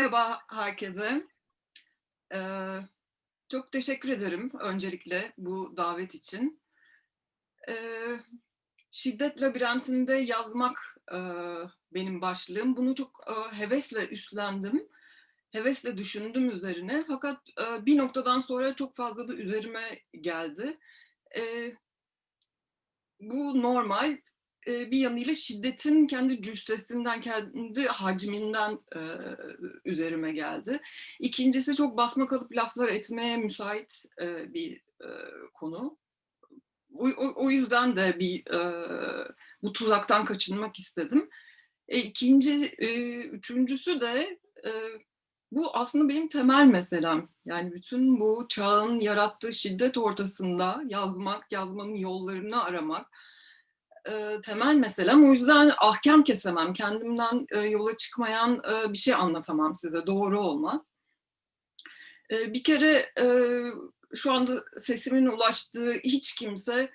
Merhaba herkese. Ee, çok teşekkür ederim öncelikle bu davet için. Ee, şiddet labirentinde yazmak e, benim başlığım. Bunu çok e, hevesle üstlendim. Hevesle düşündüm üzerine. Fakat e, bir noktadan sonra çok fazla da üzerime geldi. E, bu normal bir yanıyla şiddetin kendi cüssesinden, kendi hacminden e, üzerime geldi. İkincisi çok basma kalıp laflar etmeye müsait e, bir e, konu. O, o, o yüzden de bir e, bu tuzaktan kaçınmak istedim. E, ikinci, e, üçüncüsü de e, bu aslında benim temel meselem. Yani bütün bu çağın yarattığı şiddet ortasında yazmak, yazmanın yollarını aramak, e, temel meselem. O yüzden ahkam kesemem. Kendimden e, yola çıkmayan e, bir şey anlatamam size. Doğru olmaz. E, bir kere e, şu anda sesimin ulaştığı hiç kimse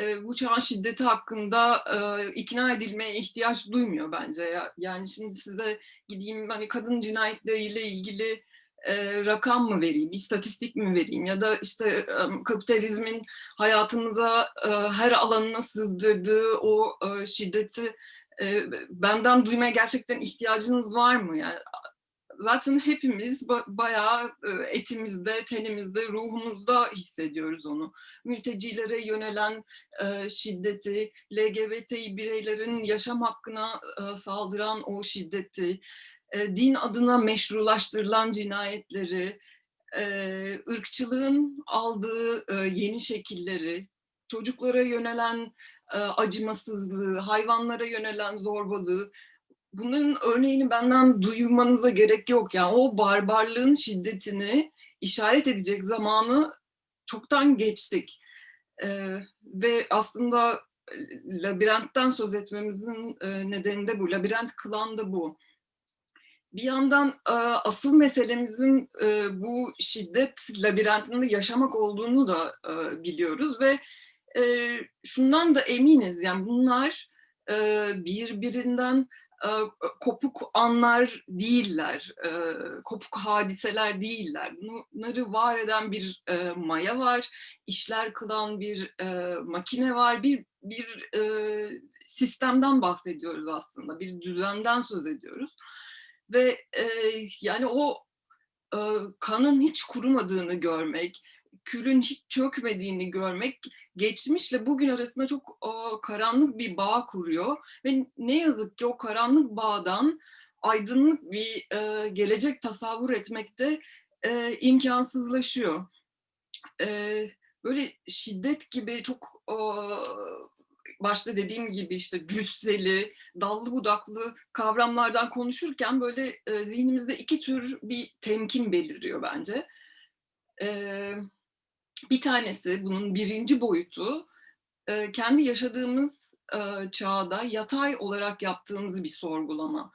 e, bu çağın şiddeti hakkında e, ikna edilmeye ihtiyaç duymuyor bence. Ya, yani şimdi size gideyim hani kadın cinayetleriyle ilgili e, rakam mı vereyim, istatistik mi vereyim ya da işte kapitalizmin hayatımıza e, her alanına sızdırdığı o e, şiddeti benden duymaya gerçekten ihtiyacınız var mı? Yani zaten hepimiz ba bayağı etimizde, tenimizde, ruhumuzda hissediyoruz onu. Mültecilere yönelen şiddeti, LGBT bireylerin yaşam hakkına saldıran o şiddeti, e, din adına meşrulaştırılan cinayetleri, e, ırkçılığın aldığı e, yeni şekilleri, çocuklara yönelen acımasızlığı, hayvanlara yönelen zorbalığı, bunların örneğini benden duymanıza gerek yok. Yani o barbarlığın şiddetini işaret edecek zamanı çoktan geçtik. Ve aslında labirentten söz etmemizin nedeni de bu. Labirent kılan da bu. Bir yandan e, asıl meselemizin e, bu şiddet labirentinde yaşamak olduğunu da e, biliyoruz ve şundan da eminiz. Yani bunlar birbirinden kopuk anlar değiller, kopuk hadiseler değiller. Bunları var eden bir maya var, işler kılan bir makine var, bir bir sistemden bahsediyoruz aslında, bir düzenden söz ediyoruz. Ve e, yani o e, kanın hiç kurumadığını görmek, külün hiç çökmediğini görmek geçmişle bugün arasında çok o, karanlık bir bağ kuruyor ve ne yazık ki o karanlık bağdan aydınlık bir e, gelecek tasavvur etmekte e, imkansızlaşıyor. E, böyle şiddet gibi çok o, başta dediğim gibi işte cüsseli, dallı budaklı kavramlardan konuşurken böyle e, zihnimizde iki tür bir temkin beliriyor bence. E, bir tanesi bunun birinci boyutu e, kendi yaşadığımız e, çağda yatay olarak yaptığımız bir sorgulama.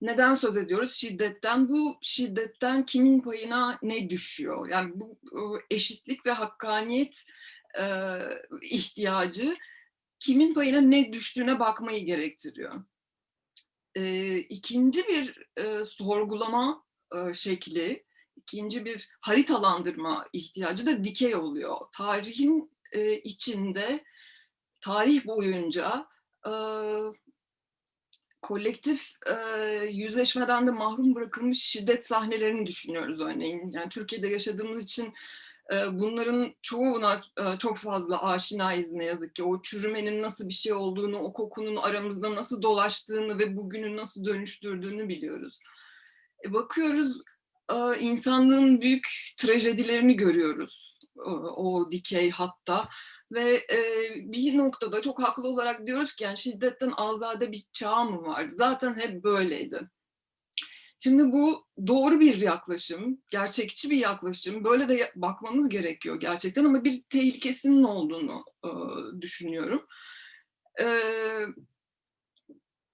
Neden söz ediyoruz? Şiddetten. Bu şiddetten kimin payına ne düşüyor? Yani bu e, eşitlik ve hakkaniyet e, ihtiyacı kimin payına ne düştüğüne bakmayı gerektiriyor. E, ikinci bir e, sorgulama e, şekli, ikinci bir haritalandırma ihtiyacı da dikey oluyor. Tarihin e, içinde, tarih boyunca e, kolektif e, yüzleşmeden de mahrum bırakılmış şiddet sahnelerini düşünüyoruz örneğin. Yani Türkiye'de yaşadığımız için bunların çoğuna çok fazla aşinayız ne yazık ki. O çürümenin nasıl bir şey olduğunu, o kokunun aramızda nasıl dolaştığını ve bugünü nasıl dönüştürdüğünü biliyoruz. E bakıyoruz insanlığın büyük trajedilerini görüyoruz o dikey hatta ve bir noktada çok haklı olarak diyoruz ki yani şiddetten azade bir çağ mı vardı? Zaten hep böyleydi. Şimdi bu doğru bir yaklaşım, gerçekçi bir yaklaşım. Böyle de bakmamız gerekiyor gerçekten ama bir tehlikesinin olduğunu e, düşünüyorum. E,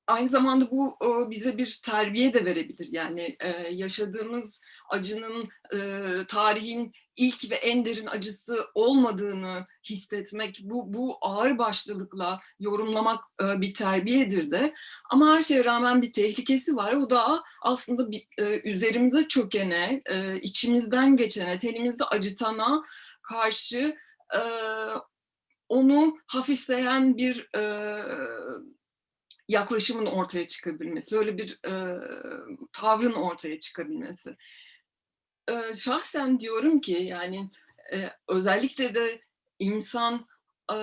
aynı zamanda bu e, bize bir terbiye de verebilir. Yani e, yaşadığımız acının, e, tarihin ilk ve en derin acısı olmadığını hissetmek, bu, bu ağır başlılıkla yorumlamak e, bir terbiyedir de. Ama her şeye rağmen bir tehlikesi var. O da aslında bir, e, üzerimize çökene, e, içimizden geçene, tenimizi acıtana karşı e, onu hafifleyen bir e, yaklaşımın ortaya çıkabilmesi, böyle bir e, tavrın ortaya çıkabilmesi. E, şahsen diyorum ki yani e, özellikle de insan e,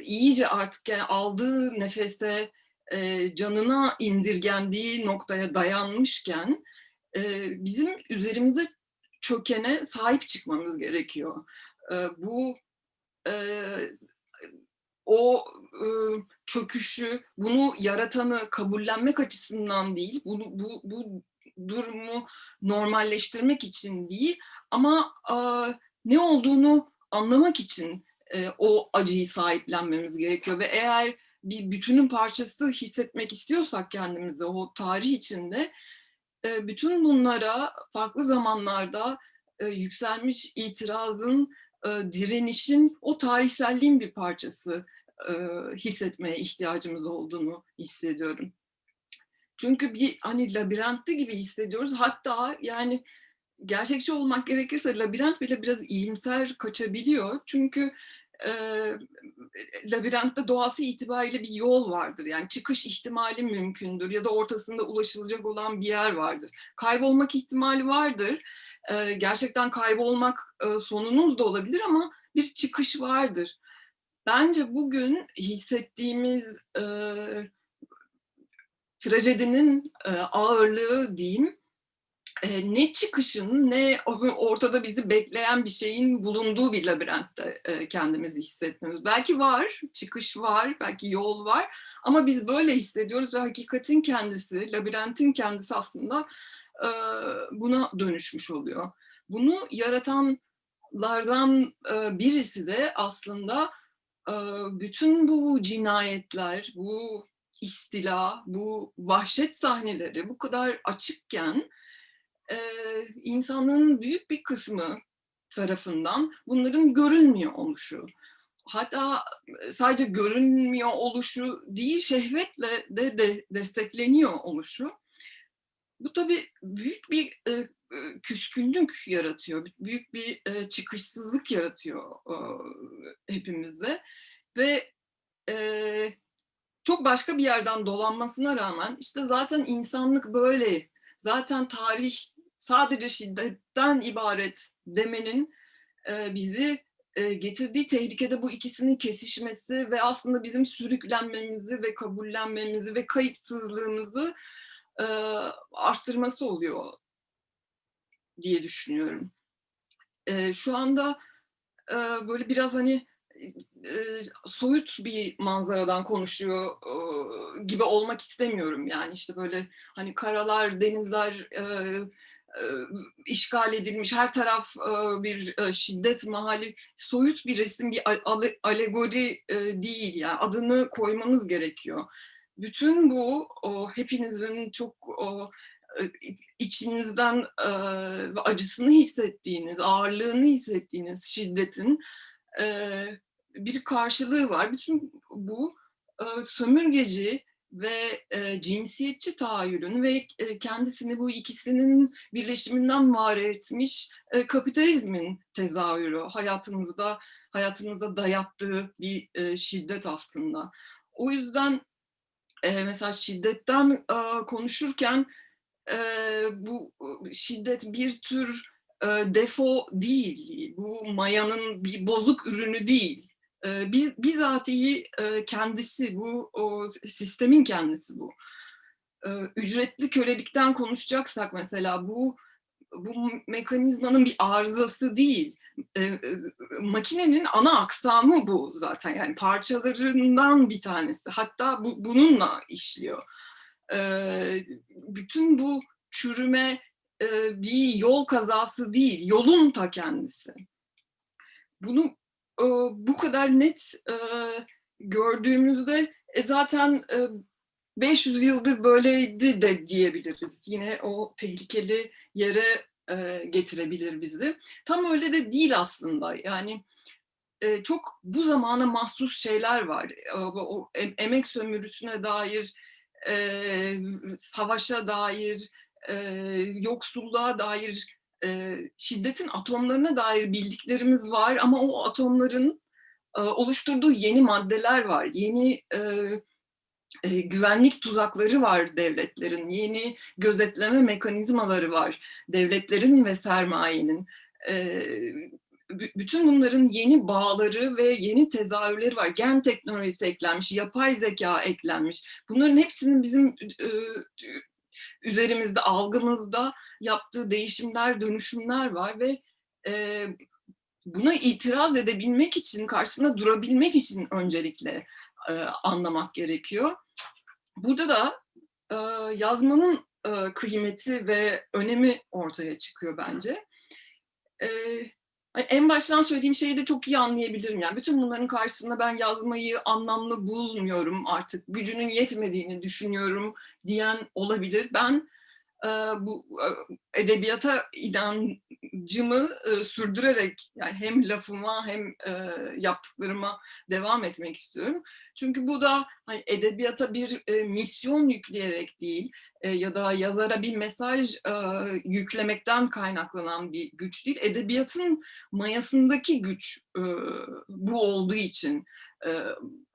iyice artık yani aldığı nefese e, canına indirgendiği noktaya dayanmışken e, bizim üzerimize çökene sahip çıkmamız gerekiyor. E, bu e, o e, çöküşü, bunu yaratanı kabullenmek açısından değil, bunu bu, bu durumu normalleştirmek için değil, ama e, ne olduğunu anlamak için e, o acıyı sahiplenmemiz gerekiyor ve eğer bir bütünün parçası hissetmek istiyorsak kendimizi o tarih içinde e, bütün bunlara farklı zamanlarda e, yükselmiş itirazın, e, direnişin o tarihselliğin bir parçası e, hissetmeye ihtiyacımız olduğunu hissediyorum. Çünkü bir hani labirentte gibi hissediyoruz. Hatta yani gerçekçi olmak gerekirse labirent bile biraz iyimser kaçabiliyor. Çünkü e, labirentte doğası itibariyle bir yol vardır. Yani çıkış ihtimali mümkündür ya da ortasında ulaşılacak olan bir yer vardır. Kaybolmak ihtimali vardır. E, gerçekten kaybolmak e, sonunuz da olabilir ama bir çıkış vardır. Bence bugün hissettiğimiz e, trajedinin e, ağırlığı diyeyim, e, ne çıkışın ne ortada bizi bekleyen bir şeyin bulunduğu bir labirentte e, kendimizi hissetmemiz. Belki var, çıkış var, belki yol var ama biz böyle hissediyoruz ve hakikatin kendisi, labirentin kendisi aslında buna dönüşmüş oluyor. Bunu yaratanlardan birisi de aslında bütün bu cinayetler, bu istila, bu vahşet sahneleri bu kadar açıkken e, insanlığın büyük bir kısmı tarafından bunların görünmüyor oluşu. Hatta sadece görünmüyor oluşu değil, şehvetle de, de destekleniyor oluşu. Bu tabii büyük bir e, küskünlük yaratıyor, büyük bir e, çıkışsızlık yaratıyor e, hepimizde. Ve e, çok başka bir yerden dolanmasına rağmen işte zaten insanlık böyle, zaten tarih sadece şiddetten ibaret demenin e, bizi e, getirdiği tehlikede bu ikisinin kesişmesi ve aslında bizim sürüklenmemizi ve kabullenmemizi ve kayıtsızlığımızı e, arttırması oluyor diye düşünüyorum. E, şu anda e, böyle biraz hani e, soyut bir manzaradan konuşuyor e, gibi olmak istemiyorum. Yani işte böyle hani karalar, denizler e, e, işgal edilmiş, her taraf e, bir e, şiddet mahalli, soyut bir resim, bir ale, alegori e, değil. Yani adını koymamız gerekiyor. Bütün bu o, hepinizin çok o, içinizden e, acısını hissettiğiniz, ağırlığını hissettiğiniz şiddetin bir karşılığı var. Bütün bu sömürgeci ve e, cinsiyetçi tahayyülün ve e, kendisini bu ikisinin birleşiminden var etmiş e, kapitalizmin tezahürü hayatımızda hayatımıza dayattığı bir e, şiddet aslında. O yüzden e, mesela şiddetten e, konuşurken e, bu şiddet bir tür e, defo değil, bu mayanın bir bozuk ürünü değil. E, biz, bizatihi e, kendisi bu, o sistemin kendisi bu. E, ücretli kölelikten konuşacaksak mesela bu bu mekanizmanın bir arızası değil. E, e, makinenin ana aksamı bu zaten yani parçalarından bir tanesi. Hatta bu, bununla işliyor. E, bütün bu çürüme e, bir yol kazası değil, yolun ta kendisi. Bunu e, bu kadar net e, gördüğümüzde e, zaten e, 500 yıldır böyleydi de diyebiliriz. Yine o tehlikeli yere getirebilir bizi. Tam öyle de değil aslında. Yani çok bu zamana mahsus şeyler var. O, o em- emek sömürüsüne dair, savaşa dair, e, yoksulluğa dair, e, şiddetin atomlarına dair bildiklerimiz var ama o atomların e, oluşturduğu yeni maddeler var, yeni e, e, güvenlik tuzakları var devletlerin, yeni gözetleme mekanizmaları var devletlerin ve sermayenin. E, bü- bütün bunların yeni bağları ve yeni tezahürleri var. Gen teknolojisi eklenmiş, yapay zeka eklenmiş. Bunların hepsinin bizim e, üzerimizde, algımızda yaptığı değişimler, dönüşümler var ve e, buna itiraz edebilmek için, karşısında durabilmek için öncelikle e, anlamak gerekiyor. Burada da e, yazmanın e, kıymeti ve önemi ortaya çıkıyor bence. E, en baştan söylediğim şeyi de çok iyi anlayabilirim. Yani bütün bunların karşısında ben yazmayı anlamlı bulmuyorum artık. Gücünün yetmediğini düşünüyorum diyen olabilir. Ben bu edebiyata inancımı e, sürdürerek yani hem lafıma hem e, yaptıklarıma devam etmek istiyorum. Çünkü bu da hani edebiyata bir e, misyon yükleyerek değil e, ya da yazara bir mesaj e, yüklemekten kaynaklanan bir güç değil. Edebiyatın mayasındaki güç e, bu olduğu için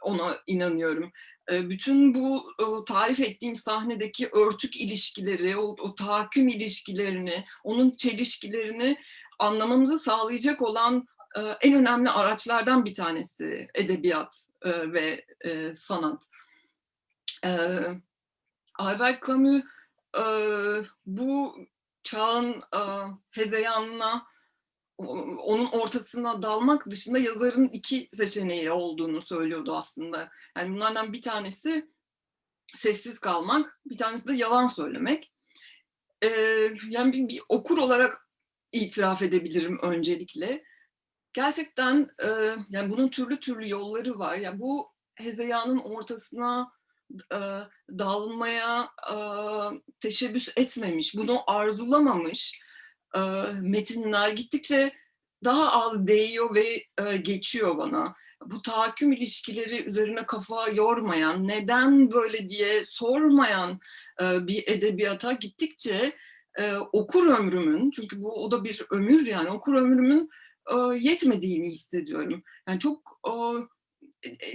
ona inanıyorum. E, bütün bu tarif ettiğim sahnedeki örtük ilişkileri, o, o tahakküm ilişkilerini, onun çelişkilerini anlamamızı sağlayacak olan e, en önemli araçlardan bir tanesi edebiyat e, ve e, sanat. E, Albert Camus bu çağın hezeyanına, onun ortasına dalmak dışında yazarın iki seçeneği olduğunu söylüyordu aslında. Yani bunlardan bir tanesi sessiz kalmak, bir tanesi de yalan söylemek. E, yani bir, bir okur olarak itiraf edebilirim öncelikle. Gerçekten e, yani bunun türlü türlü yolları var. Yani bu hezeyanın ortasına e, dağılmaya e, teşebbüs etmemiş, bunu arzulamamış e, metinler gittikçe daha az değiyor ve e, geçiyor bana. Bu tahakküm ilişkileri üzerine kafa yormayan, neden böyle diye sormayan e, bir edebiyata gittikçe okur ömrümün, çünkü bu o da bir ömür yani okur ömrümün yetmediğini hissediyorum. Yani çok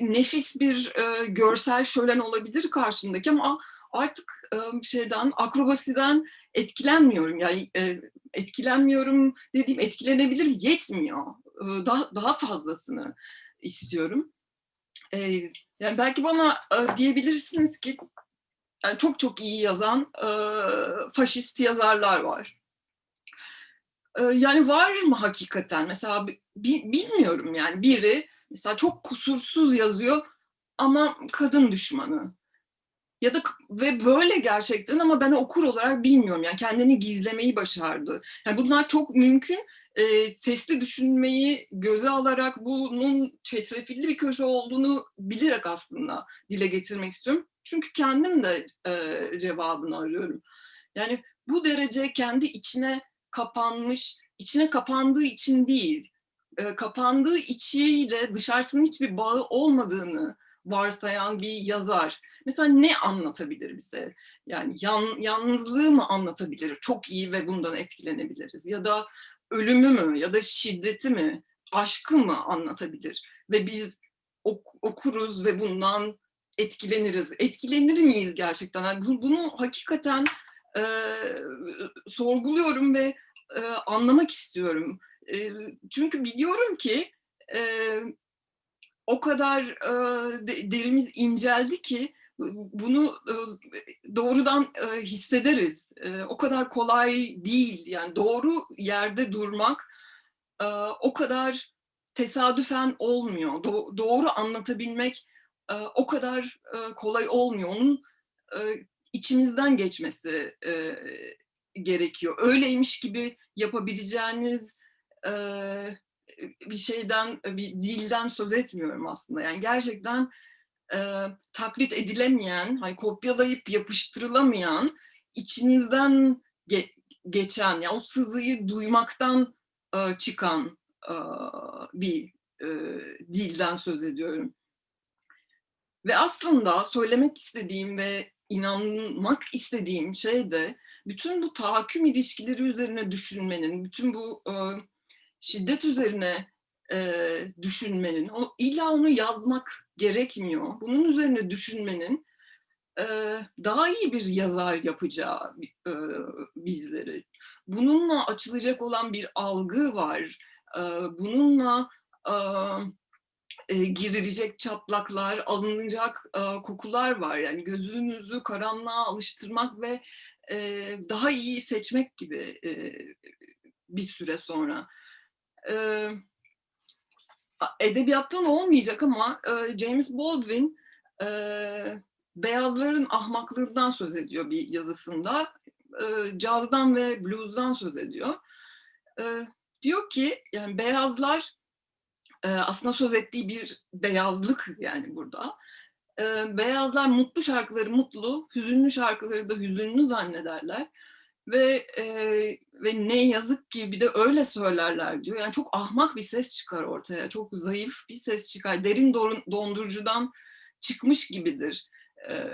nefis bir görsel şölen olabilir karşındaki ama artık şeyden akrobasiden etkilenmiyorum. Yani e, etkilenmiyorum dediğim etkilenebilirim yetmiyor. Daha daha fazlasını istiyorum. E, yani belki bana e, diyebilirsiniz ki yani çok çok iyi yazan e, faşist yazarlar var. Yani var mı hakikaten? Mesela bi- bi- bilmiyorum yani biri mesela çok kusursuz yazıyor ama kadın düşmanı. Ya da ve böyle gerçekten ama ben okur olarak bilmiyorum yani kendini gizlemeyi başardı. Yani bunlar çok mümkün. E, sesli düşünmeyi göze alarak bunun çetrefilli bir köşe olduğunu bilerek aslında dile getirmek istiyorum. Çünkü kendim de e, cevabını arıyorum. Yani bu derece kendi içine kapanmış, içine kapandığı için değil, e, kapandığı içiyle dışarısının hiçbir bağı olmadığını varsayan bir yazar. Mesela ne anlatabilir bize? Yani yan, yalnızlığı mı anlatabilir? Çok iyi ve bundan etkilenebiliriz. Ya da ölümü mü? Ya da şiddeti mi? Aşkı mı anlatabilir? Ve biz ok- okuruz ve bundan etkileniriz. Etkilenir miyiz gerçekten? Yani bu- bunu hakikaten e, sorguluyorum ve e, anlamak istiyorum. E, çünkü biliyorum ki o kadar e, de- derimiz inceldi ki bunu e, doğrudan e, hissederiz. E, o kadar kolay değil. Yani doğru yerde durmak e, o kadar tesadüfen olmuyor. Do- doğru anlatabilmek e, o kadar e, kolay olmuyor. Onun e, içimizden geçmesi e, gerekiyor. Öyleymiş gibi yapabileceğiniz e, bir şeyden, bir dilden söz etmiyorum aslında. Yani gerçekten e, taklit edilemeyen, hani kopyalayıp yapıştırılamayan, içinizden ge- geçen, yani o sızıyı duymaktan e, çıkan e, bir e, dilden söz ediyorum. Ve aslında söylemek istediğim ve inanmak istediğim şey de bütün bu tahakküm ilişkileri üzerine düşünmenin, bütün bu e, şiddet üzerine e, düşünmenin, o, illa onu yazmak gerekmiyor. Bunun üzerine düşünmenin e, daha iyi bir yazar yapacağı e, bizleri. Bununla açılacak olan bir algı var. E, bununla e, e, girilecek çatlaklar, alınacak e, kokular var. Yani gözünüzü karanlığa alıştırmak ve e, daha iyi seçmek gibi e, bir süre sonra. E, edebiyattan olmayacak ama e, James Baldwin e, beyazların ahmaklığından söz ediyor bir yazısında. E, cazdan ve blues'dan söz ediyor. E, diyor ki yani beyazlar e, aslında söz ettiği bir beyazlık yani burada. E, beyazlar mutlu şarkıları mutlu, hüzünlü şarkıları da hüzünlü zannederler. Ve e, ve ne yazık ki bir de öyle söylerler diyor. Yani çok ahmak bir ses çıkar ortaya. Çok zayıf bir ses çıkar. Derin dondurucudan çıkmış gibidir e,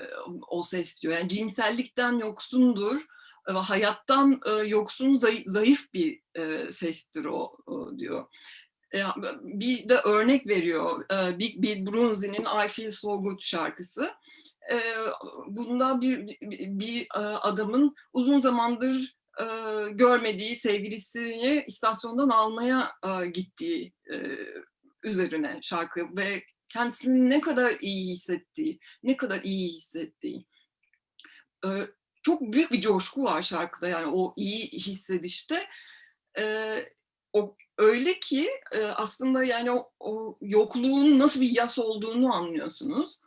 o ses diyor. Yani cinsellikten yoksundur ve hayattan e, yoksun zayıf, zayıf bir e, sestir o, o diyor. E, bir de örnek veriyor e, Big Bill Brunzi'nin I Feel So Good şarkısı. E, bunda bir, bir, bir adamın uzun zamandır görmediği sevgilisini istasyondan almaya gittiği üzerine şarkı ve kendisini ne kadar iyi hissettiği, ne kadar iyi hissettiği. Çok büyük bir coşku var şarkıda yani o iyi hissedişte. O öyle ki aslında yani o, o yokluğun nasıl bir yas olduğunu anlıyorsunuz.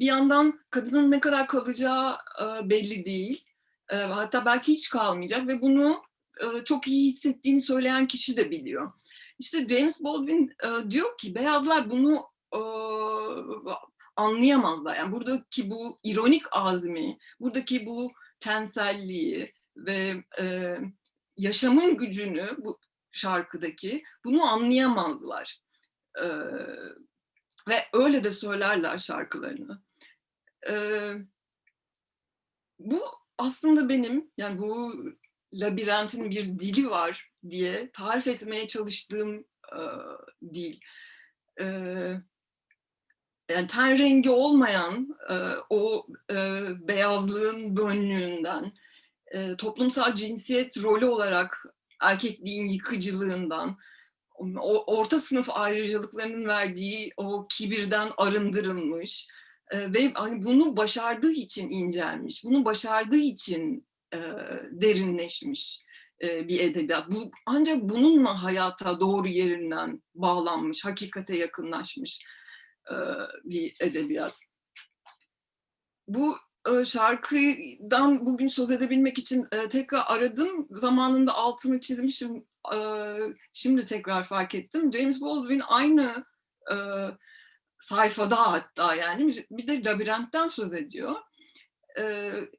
Bir yandan kadının ne kadar kalacağı belli değil. Hatta belki hiç kalmayacak ve bunu çok iyi hissettiğini söyleyen kişi de biliyor. İşte James Baldwin diyor ki beyazlar bunu anlayamazlar. Yani buradaki bu ironik azmi, buradaki bu tenselliği ve yaşamın gücünü bu şarkıdaki bunu anlayamazlar. ve öyle de söylerler şarkılarını. Bu aslında benim yani bu labirentin bir dili var diye tarif etmeye çalıştığım e, dil. E, yani ten rengi olmayan e, o e, beyazlığın bönlüğünden, e, toplumsal cinsiyet rolü olarak erkekliğin yıkıcılığından, o orta sınıf ayrıcalıklarının verdiği o kibirden arındırılmış, ve hani bunu başardığı için incelmiş, bunu başardığı için e, derinleşmiş e, bir edebiyat. Bu, ancak bununla hayata doğru yerinden bağlanmış, hakikate yakınlaşmış e, bir edebiyat. Bu e, şarkıdan bugün söz edebilmek için e, tekrar aradım. Zamanında altını çizmişim. E, şimdi tekrar fark ettim. James Baldwin aynı e, sayfada hatta yani bir de labirentten söz ediyor.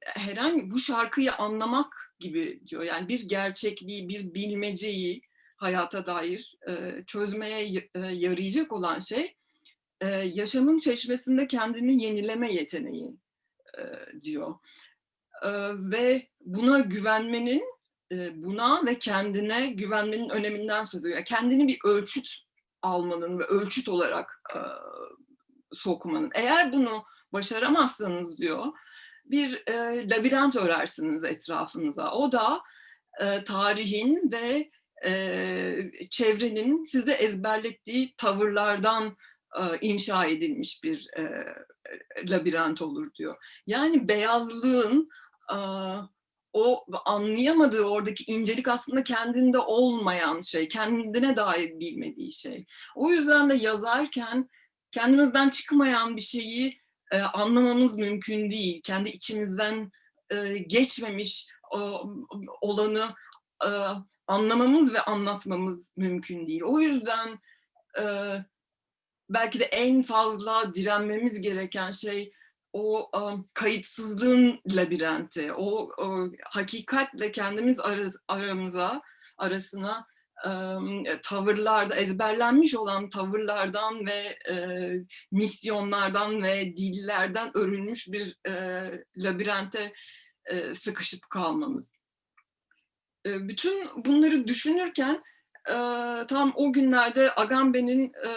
Herhangi bu şarkıyı anlamak gibi diyor. Yani bir gerçekliği, bir bilmeceyi hayata dair çözmeye yarayacak olan şey yaşamın çeşmesinde kendini yenileme yeteneği diyor. Ve buna güvenmenin, buna ve kendine güvenmenin öneminden söz ediyor. Yani kendini bir ölçüt almanın ve ölçüt olarak sokmanın. Eğer bunu başaramazsanız diyor, bir e, labirent örersiniz etrafınıza. O da e, tarihin ve e, çevrenin size ezberlettiği tavırlardan e, inşa edilmiş bir e, labirent olur diyor. Yani beyazlığın e, o anlayamadığı oradaki incelik aslında kendinde olmayan şey, kendine dair bilmediği şey. O yüzden de yazarken kendimizden çıkmayan bir şeyi e, anlamamız mümkün değil. Kendi içimizden e, geçmemiş e, olanı e, anlamamız ve anlatmamız mümkün değil. O yüzden e, belki de en fazla direnmemiz gereken şey o um, kayıtsızlığın labirenti, o, o hakikatle kendimiz ara- aramıza, arasına tavırlarda, ezberlenmiş olan tavırlardan ve e, misyonlardan ve dillerden örülmüş bir e, labirente e, sıkışıp kalmamız. E, bütün bunları düşünürken e, tam o günlerde Agamben'in e,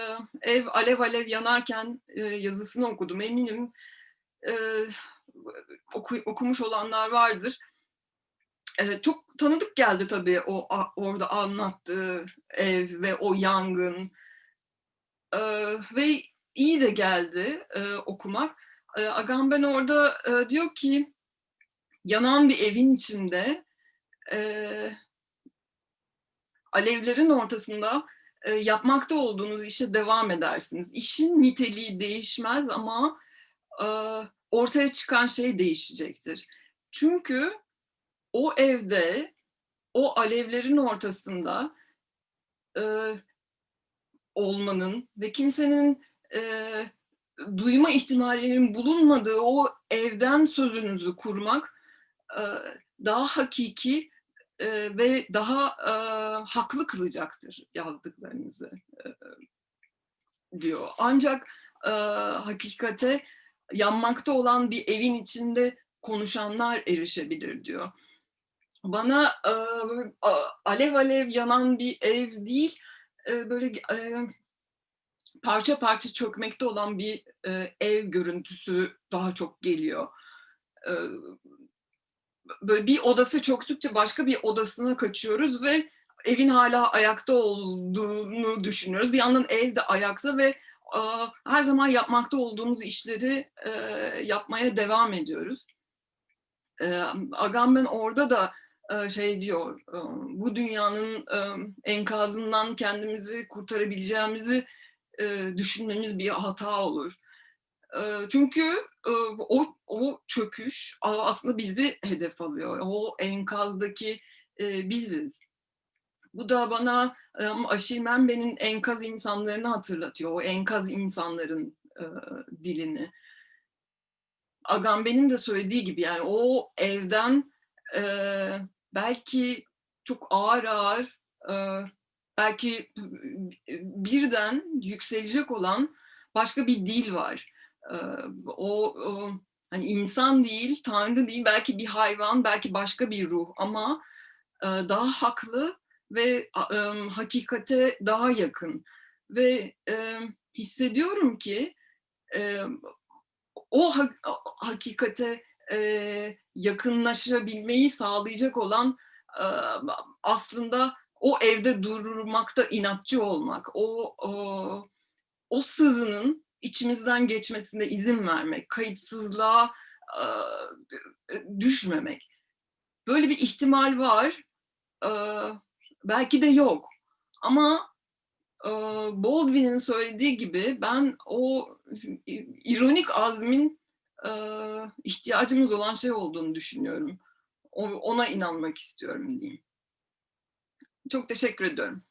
ev alev alev yanarken e, yazısını okudum. Eminim e, oku- okumuş olanlar vardır. E, çok tanıdık geldi tabii o a- orada anlattığı ev ve o yangın. E, ve iyi de geldi e, okumak. E, Agamben orada e, diyor ki yanan bir evin içinde e, alevlerin ortasında e, yapmakta olduğunuz işe devam edersiniz. İşin niteliği değişmez ama e, ortaya çıkan şey değişecektir. Çünkü o evde, o alevlerin ortasında e, olmanın ve kimsenin e, duyma ihtimalinin bulunmadığı o evden sözünüzü kurmak e, daha hakiki e, ve daha e, haklı kılacaktır yazdıklarınızı e, diyor. Ancak e, hakikate yanmakta olan bir evin içinde konuşanlar erişebilir diyor. Bana e, alev alev yanan bir ev değil, e, böyle e, parça parça çökmekte olan bir e, ev görüntüsü daha çok geliyor. E, böyle bir odası çöktükçe başka bir odasına kaçıyoruz ve evin hala ayakta olduğunu düşünüyoruz. Bir yandan ev de ayakta ve e, her zaman yapmakta olduğumuz işleri e, yapmaya devam ediyoruz. E, Agamben orada da şey diyor, bu dünyanın enkazından kendimizi kurtarabileceğimizi düşünmemiz bir hata olur. Çünkü o, o çöküş aslında bizi hedef alıyor. O enkazdaki biziz. Bu da bana Aşilmenbe'nin enkaz insanlarını hatırlatıyor. O enkaz insanların dilini. Agamben'in de söylediği gibi yani o evden belki çok ağır ağır e, belki birden yükselecek olan başka bir dil var. E, o, o hani insan değil, tanrı değil, belki bir hayvan, belki başka bir ruh ama e, daha haklı ve hakikate daha yakın. Ve hissediyorum ki o ha- hakikate yakınlaşabilmeyi sağlayacak olan e, aslında o evde durmakta inatçı olmak, o, o o sızının içimizden geçmesine izin vermek, kayıtsızlığa e, düşmemek. Böyle bir ihtimal var. E, belki de yok. Ama Baldwin'in söylediği gibi ben o ironik azmin e, ihtiyacımız olan şey olduğunu düşünüyorum. Ona inanmak istiyorum diyeyim. Çok teşekkür ediyorum.